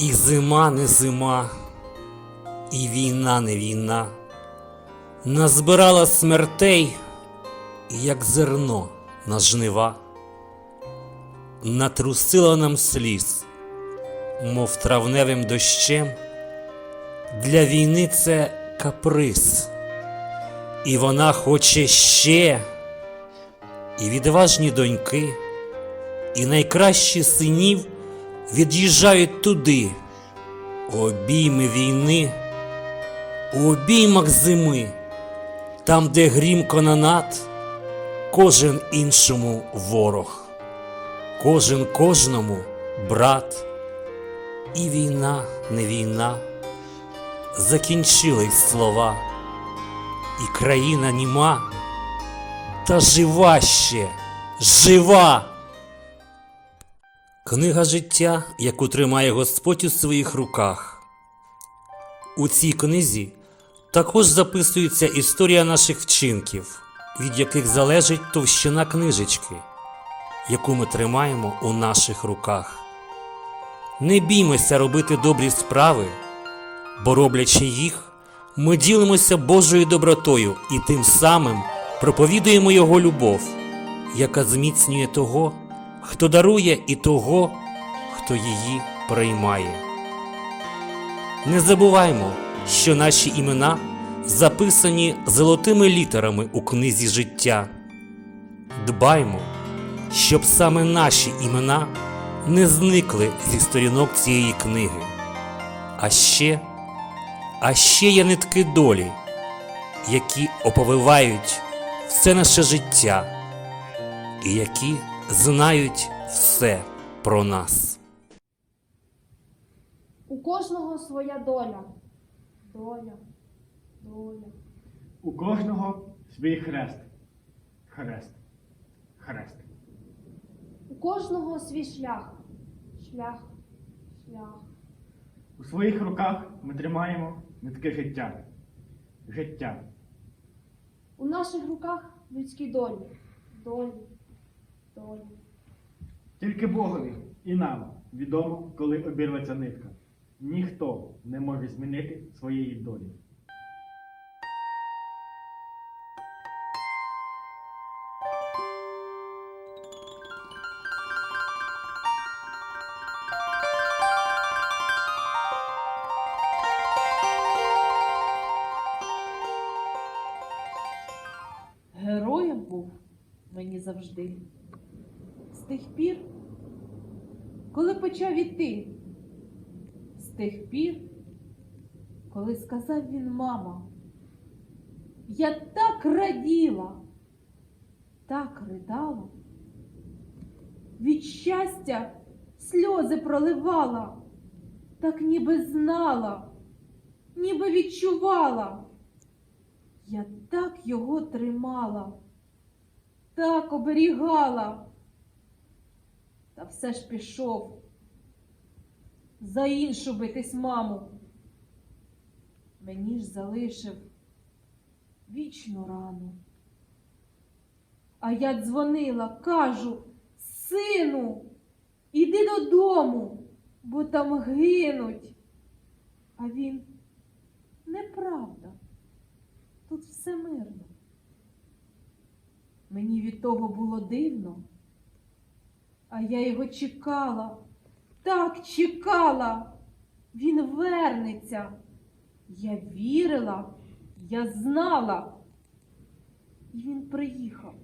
І зима не зима, і війна не війна, назбирала смертей, як зерно на жнива, натрусила нам сліз, мов травневим дощем. Для війни це каприз, і вона хоче ще, і відважні доньки, і найкращі синів від'їжджають туди, у обійми війни, у обіймах зими, там, де грім канонат, кожен іншому ворог, кожен кожному брат, і війна не війна, закінчились слова, і країна німа, та жива ще, жива. Книга життя, яку тримає Господь у своїх руках. У цій книзі також записується історія наших вчинків, від яких залежить товщина книжечки, яку ми тримаємо у наших руках. Не біймося робити добрі справи, бо роблячи їх, ми ділимося Божою добротою і тим самим проповідуємо Його любов, яка зміцнює того, хто дарує і того, хто її приймає. Не забуваймо, що наші імена записані золотими літерами у книзі життя. Дбаймо, щоб саме наші імена не зникли зі сторінок цієї книги. А ще, а ще є нитки долі, які оповивають все наше життя і які знають все про нас. У кожного своя доля. Доля, доля. У кожного свій хрест. Хрест. Хрест. У кожного свій шлях. Шлях, шлях. У своїх руках ми тримаємо нитки життя. Життя. У наших руках людські долі. Долі, долі. Тільки Богові і нам відомо, коли обірветься нитка. Ніхто не може змінити своєї долі. Героєм був мені завжди. Тих пір, коли почав іти, з тих пір, коли сказав він мама, я так раділа, так ридала, від щастя сльози проливала, так ніби знала, ніби відчувала. Я так його тримала, так оберігала. Та все ж пішов за іншу битись маму. Мені ж залишив вічну рану. А я дзвонила, кажу, сину, іди додому, бо там гинуть. А він неправда тут все мирно. Мені від того було дивно, а я його чекала, так чекала, він вернеться. Я вірила, я знала. І він приїхав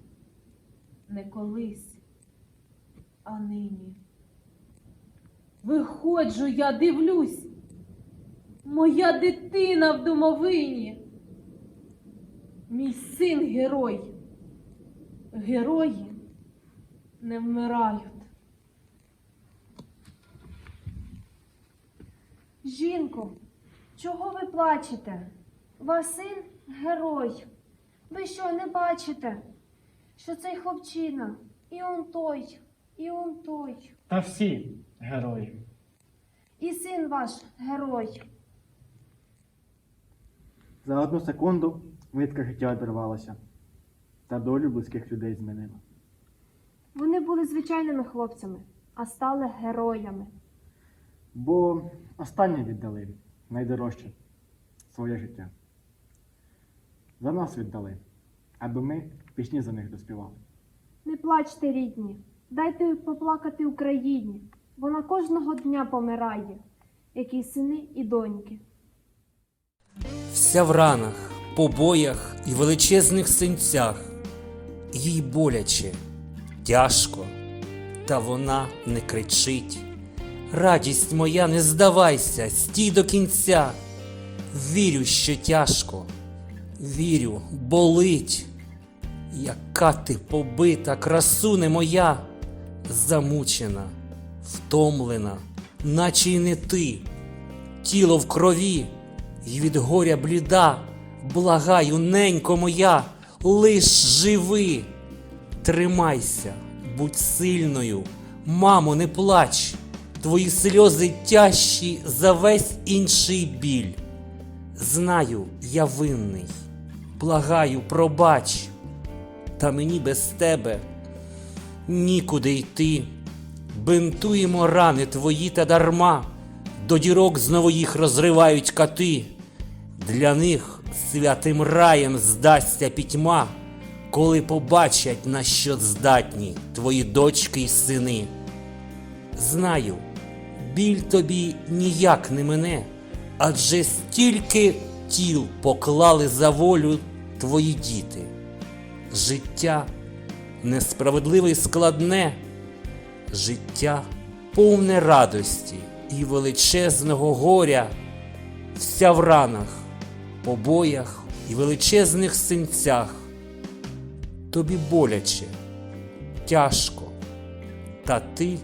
не колись, а нині. Виходжу, я дивлюсь, моя дитина в домовині. Мій син герой. Герої не вмирають. Жінко, чого ви плачете? Ваш син герой. Ви що не бачите, що цей хлопчина і он той, і он той, Та всі герої. і син ваш герой. За одну секунду нитка життя обірвалася. Та долю близьких людей змінила. Вони були звичайними хлопцями, а стали героями. Бо останнє віддали найдорожче своє життя. За нас віддали, аби ми пісні за них доспівали. Не плачте, рідні, дайте поплакати Україні. Вона кожного дня помирає, як і сини і доньки. Вся в ранах, побоях і величезних синцях. Їй боляче, тяжко, та вона не кричить. Радість моя, не здавайся, стій до кінця. Вірю, що тяжко, вірю, болить. Яка ти побита, красуне моя, замучена, втомлена, наче й не ти тіло в крові, й від горя бліда, благаю, ненько моя, лиш живи. Тримайся, будь сильною, мамо, не плач, твої сльози тяжчі за весь інший біль. Знаю, я винний, благаю, пробач, та мені без тебе нікуди йти. Бинтуємо рани твої та дарма, до дірок знову їх розривають кати. Для них святим раєм здасться пітьма, коли побачать, на що здатні твої дочки й сини. Знаю, біль тобі ніяк не мине, адже стільки тіл поклали за волю твої діти. Життя несправедливе й складне, життя повне радості і величезного горя, вся в ранах, побоях і величезних синцях. Тобі боляче, тяжко, та ти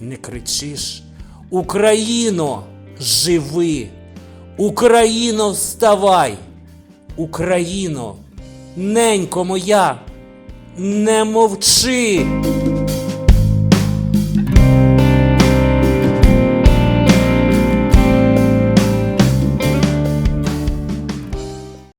не кричиш Україно, живи! Україно, вставай! Україно, ненько моя, не мовчи!